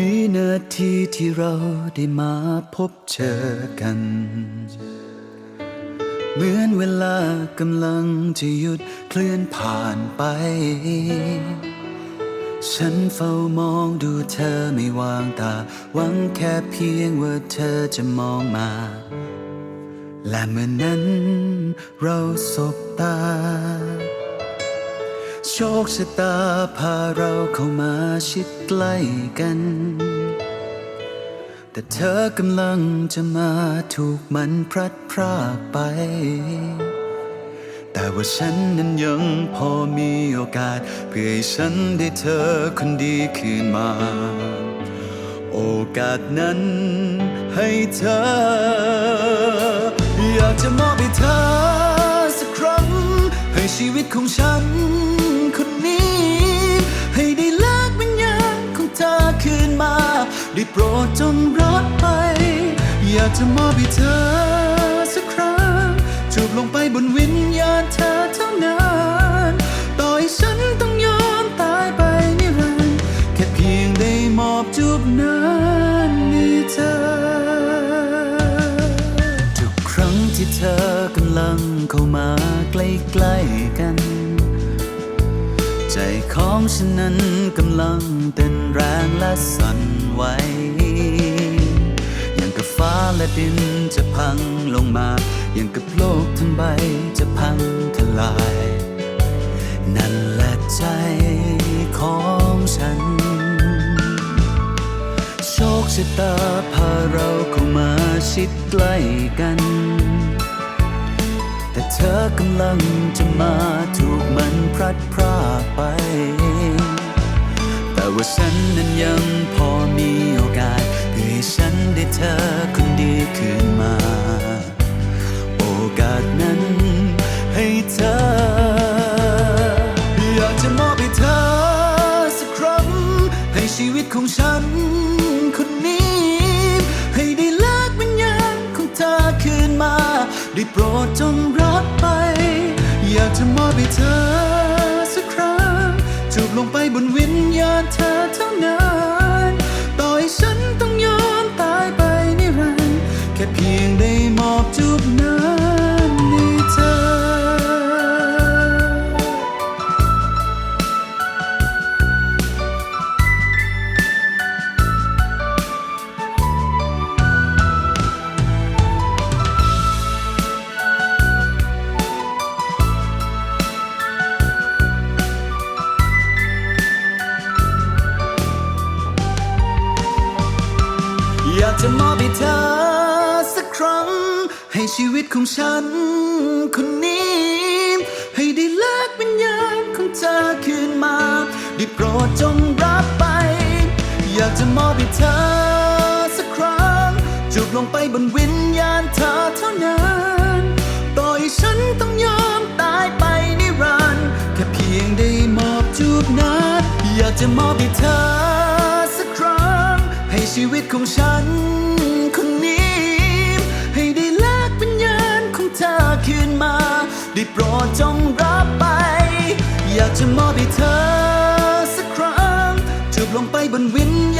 วินาทีที่เราได้มาพบเจอกัน เหมือนเวลากำลังจะหยุดเคลื่อนผ่านไป ฉันเฝ้ามองดูเธอไม่วางตา หวังแค่เพียงว่าเธอจะมองมา และเมื่อนั้นเราสบตา โชคชะตาพาเราเข้ามาชิดใกล้กัน แต่เธอกำลังจะมาถูกมันพลัดพรากไป แต่ว่าฉันนั้นยังพอมีโอกาส เพื่อให้ฉันได้เธอคนดีคืนมา โอกาสนั้นให้เธอ อยากจะมอบให้เธอสักครั้งให้ชีวิตของฉันคน คืนมา ได้โปรดจงรับไป อยากจะมอบให้เธอสักครั้งจูบลงไปบนวิญญาณเธอเท่านั้นต่อให้ฉันต้องยอมตายไปนิรันดร์แค่เพียงได้มอบจูบนั้นให้เธอ ทุกครั้งที่เธอกำลังเข้ามาใกล้ๆกัน ของฉันนั้นกำลังเต้นแรงและสั่นไหวอย่างกับฟ้าและดินจะพังลงมา อย่างกับโลกทั้งใบจะพังทลาย นั่นแหละใจของฉัน โชคชะตาพาเราเข้ามาชิดใกล้กัน แต่เธอกำลังจะมา ถูกมันพลัดพรากไป แต่ว่าฉันนั้นยังพอมีโอกาสเพื่อให้ฉันได้เธอคนดีคืนมา โอกาสนั้นให้เธอ อยากจะมอบให้เธอสักครั้ง ให้ชีวิตของฉันคนนี้ ให้ได้ลากวิญญาณของเธอคืนมา ได้โปรดจงรับไป อยากจะมอบให้เธอ งไปบนวิญญาณเธอเท่านั้นต่อให้ฉันต้องยอมตายไปนิรันดร์แค่เพียงได้ จะมอบให้เธอสักครั้ง ให้ชีวิตของฉันคนนี้ ให้ได้ลากวิญญาณของเธอคืนมา ได้โปรดจงรับไป อยากจะมอบให้เธอสักครั้ง จูบลงไปบนวิญญาณเธอเท่านั้นต่อให้ฉันต้องยอมตายไปนิรันดร์แค่เพียงได้มอบจูบนั้น อยากจะมอบให้เธอ ของฉันคนนี้ ให้ได้ลากวิญญาณของเธอคืนมา ได้โปรดจงรับไป อยากจะมอบให้เธอสักครั้งจูบลงไปบนวิญญา